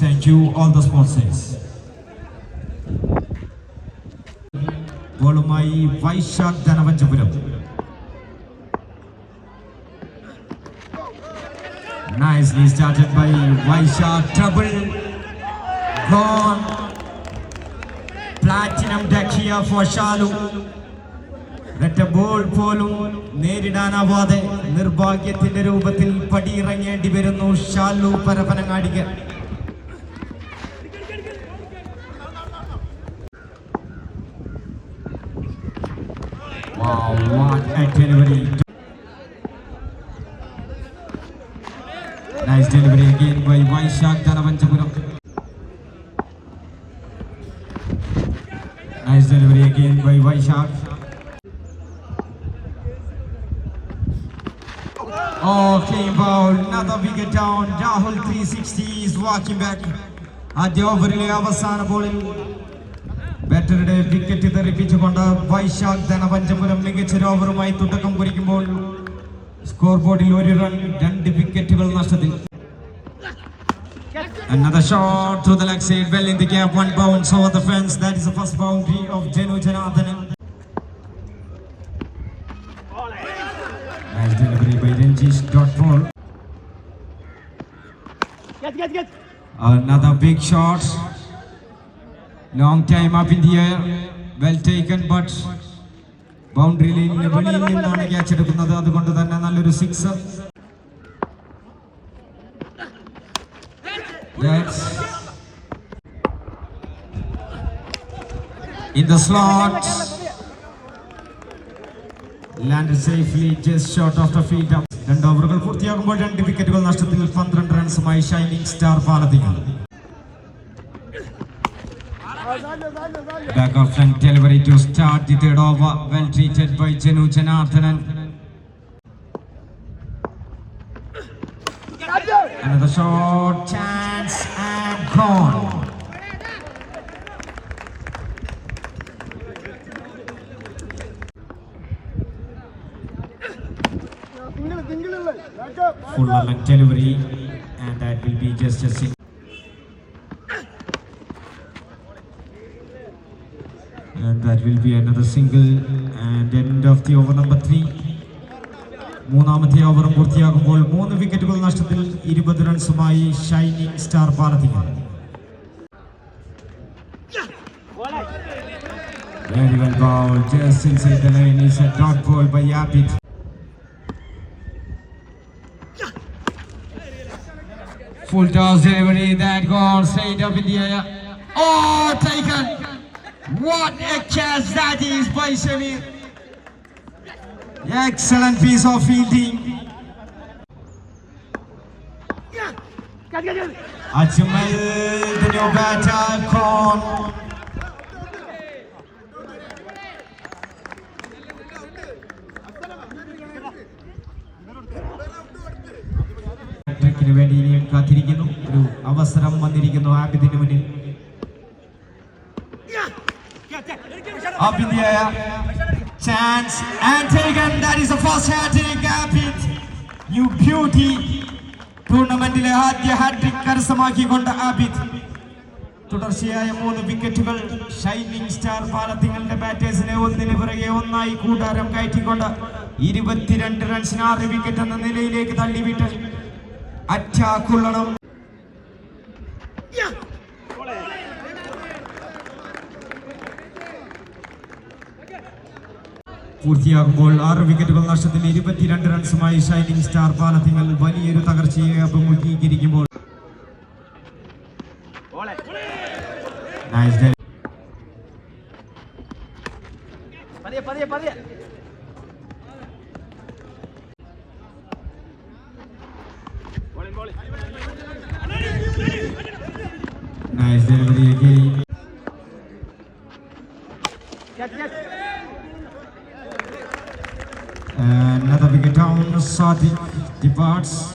thank you all the sponsors. ബോളുമായി വൈശാഖ് ധനവഞ്ചപുരം nicely started by vaisha trouble gone platinum deck here for shalu let the ball polum neridana vade nirbhagyathinte roopathil padi irangeendi varunu shalu parapanangaadike a lot and delivery. Nice delivery again by Vaishak Dharavanchapuram. Nice delivery again by Vaishak. Oh, came foul, another wicket down. Rahul 360 is walking back. At the over അവസാന ബോളിൽ Better day. Then a ബാറ്ററുടെ wicket തെറിപ്പിച്ചുകൊണ്ട് വൈശാഖ് ധനപഞ്ചപുരം മികച്ച ഓവറുമായി തുടക്കം കുറിക്കുമ്പോൾ score ബോർഡിൽ ഒരു run രണ്ട് വിക്കറ്റുകൾ നഷ്ടത്തിൽ Another shot to the leg side, well in the gap, one bounce over the fence. That is the first boundary of Jenu Janardhanan. Nice delivery by Ranjish Dotfall. Get, get, get. Another big shot. long time up in the air well taken but boundary ലൈനിന് വെളിയിൽ നിന്നാണ് catch എടുക്കുന്നത് അതുകൊണ്ട് തന്നെ നല്ലൊരു sixer in the slot. Landed safely just short of the feet. രണ്ട് ഓവറുകൾ പൂർത്തിയാകുമ്പോൾ രണ്ട് വിക്കറ്റുകൾ നഷ്ടത്തിൽ പന്ത്രണ്ട് റൺസുമായി ഷൈനിങ് സ്റ്റാർ പാലത്തിയാണ് Back of front delivery to start the third over. Well treated by Jenu Janardhanan. Another short chance and gone. Full length delivery and that will be just a single. that will be another single and end of the over number three. മൂന്നാമത്തെ ഓവറും പൂർത്തിയാകുമ്പോൾ മൂന്ന് വിക്കറ്റുകൾ നഷ്ടത്തിൽ ഇരുപത് റൺസുമായി shining star പാർവതിക Very well bowled, just inside the line ball by Yapit. Full toss delivery that gone straight up in the air. Oh, taken! What a catch that is by Shamir. Excellent piece of fielding. Ajmal, the new batter, Khan. വേണ്ടി ഇനിയും കാത്തിരിക്കുന്നു ഒരു അവസരം വന്നിരിക്കുന്നു ആബിദിന് മുന്നിൽ up in the air. Chance and taken. That is the first hat trick. Capit, you beauty. ടൂർണമെന്റിലെ ആദ്യ hat trick കരസ്ഥമാക്കിക്കൊണ്ട് Abid തുടർച്ചയായ മൂന്ന് വിക്കറ്റുകൾ ഷൈനിങ് സ്റ്റാർ പാലത്തിങ്ങളുടെ ബാറ്റേഴ്സിനെ ഒന്നിന് പിറകെ ഒന്നായി കൂടാരം കയറ്റിക്കൊണ്ട് ഇരുപത്തിരണ്ട് റൺസിന് ആറ് വിക്കറ്റ് എന്ന നിലയിലേക്ക് തള്ളിവിട്ട് അറ്റാക്കുള്ളണം പൂർത്തിയാകുമ്പോൾ ആറ് വിക്കറ്റുകൾ നഷ്ടത്തിൽ ഇരുപത്തിരണ്ട് റൺസുമായി ഷൈനിങ് സ്റ്റാർ പാലത്തിങ്ങൾ വലിയൊരു തകർച്ചയെ അഭിമുഖീകരിക്കുമ്പോൾ Another big town, Sati departs.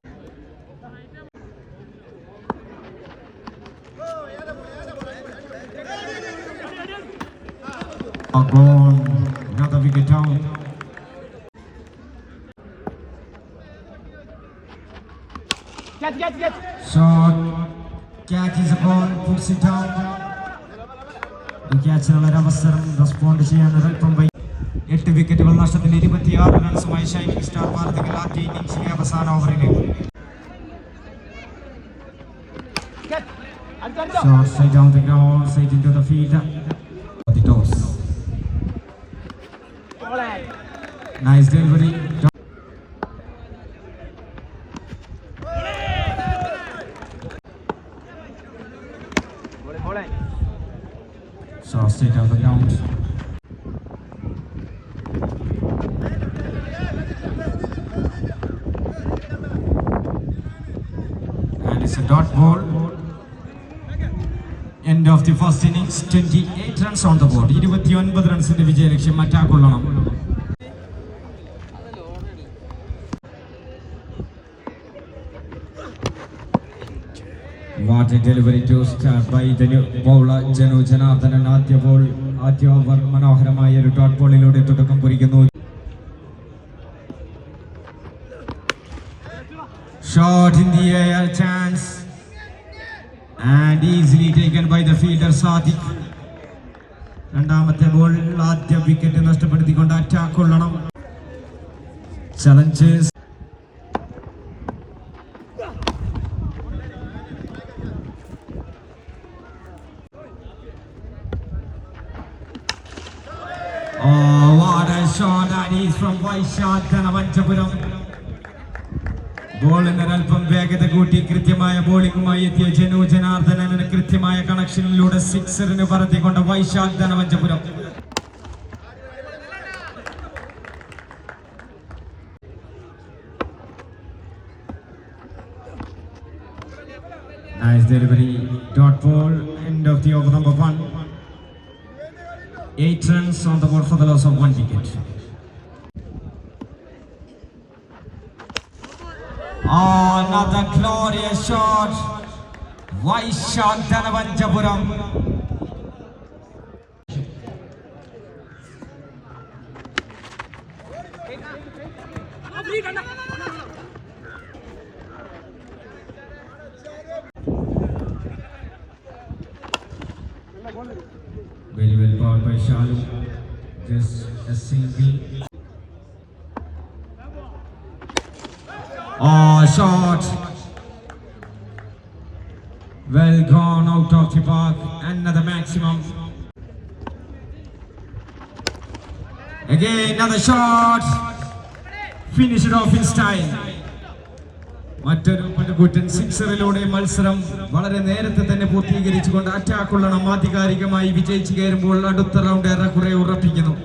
Gone, another Catch, catch, catch. Shot. the ball, puts it down. The catcher വളരെ അവസരം റെസ്പോണ്ട് ചെയ്യാൻ by. എട്ട് വിക്കറ്റുകൾ നഷ്ടത്തിൽ ഇരുപത്തിയാറ് റൺസുമായി ഷൈനിങ് സ്റ്റാർ അവസാന the Nice delivery. down the ground. dot ball. End of the first innings, 28 runs on the board. He with the unbuddh runs in the Vijay Rikshim attack. What a delivery to start by the new bowler, Janu Janathan and Athya Bowl. Athya Manoharamayar dot ball in order to the company. Shot in the air, chance. And easily taken by the fielder Sadiq. രണ്ടാമത്തെ ball ആദ്യ wicket നഷ്ടപ്പെടുത്തിക്കൊണ്ട് attack കൊള്ളണം challengers Oh, what a shot, and he's from Vaishya, Dhanavajapuram. ബോളിന് അല്പം വേഗത കൂട്ടി കൃത്യമായ ബോളിംഗുമായി എത്തിയ ജനു ജനാർദ്ദനന് കൃത്യമായ കണക്ഷനിലൂടെ സിക്സറിന് പറത്തിക്കൊണ്ട് Vaishakh Dhanuvachapuram Nice delivery. Dot ball. End of the over number one. Eight runs on the board for the loss of one wicket. Another glorious shot. Wise shot, Danavanjapuram. Very well powered by Shalu. Just a single. Oh, shot. Well gone out of the park. Another maximum. Again, another shot. Finish it off in style. മറ്റൊരു പടുകൂറ്റൻ സിക്സറിലൂടെ മത്സരം വളരെ നേരത്തെ തന്നെ പൂർത്തീകരിച്ചുകൊണ്ട് അറ്റാക്കുള്ളണം ആധികാരികമായി വിജയിച്ചു കയറുമ്പോൾ അടുത്ത round ഏറെക്കുറെ ഉറപ്പിക്കുന്നു